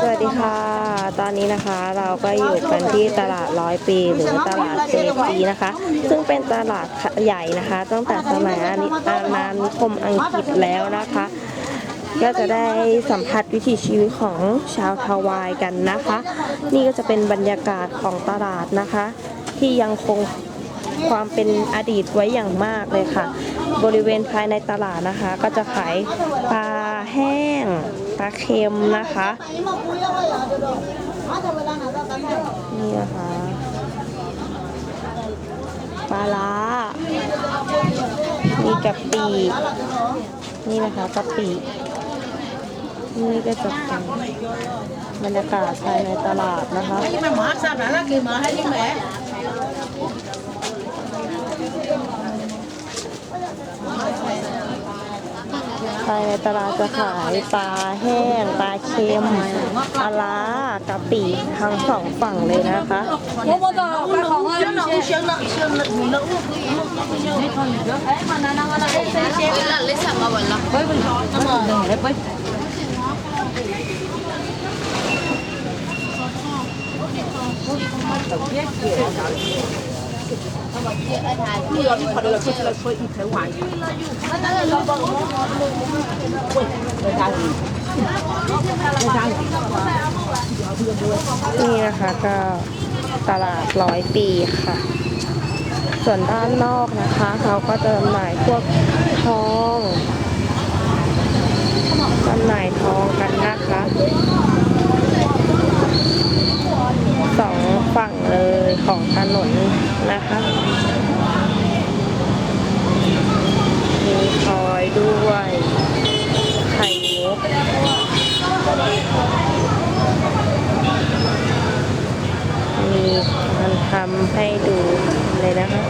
สวัสดีค่ะ ตอนนี้นะคะเราก็อยู่กันที่ตลาดร้อยปีหรือตลาดเซฟีนะคะ ซึ่งเป็นตลาดใหญ่นะคะ ตั้งแต่สมัยอาณานานิคมอังกฤษแล้วนะคะ ก็จะได้สัมผัสวิถีชีวิตของชาวทาวายกันนะคะ นี่ก็จะเป็นบรรยากาศของตลาดนะคะ ที่ยังคง ความเป็นอดีตไว้อย่างมากเลยค่ะ บริเวณภายในตลาดนะคะ ก็จะขายปลาแห้งปลาเค็มนะคะนี่นะคะปลาล้ามีกะปินี่นะคะกะปินี่ก็จะเป็นบรรยากาศภายในตลาดนะคะายในตลาดจะขายปลาแห้งปลาเค็มปลาล้ากะปิทั้งสองฝั่งเลยนะคะ我 นี่นะคะก็ตลาดร้อยปีค่ะ ส่วนด้านนอกนะคะ เขาก็จะจำหน่ายพวกทอง ของถนนนะคะมีคอยด้วยไข่มุกมีมันทำให้ดูเลยนะคะ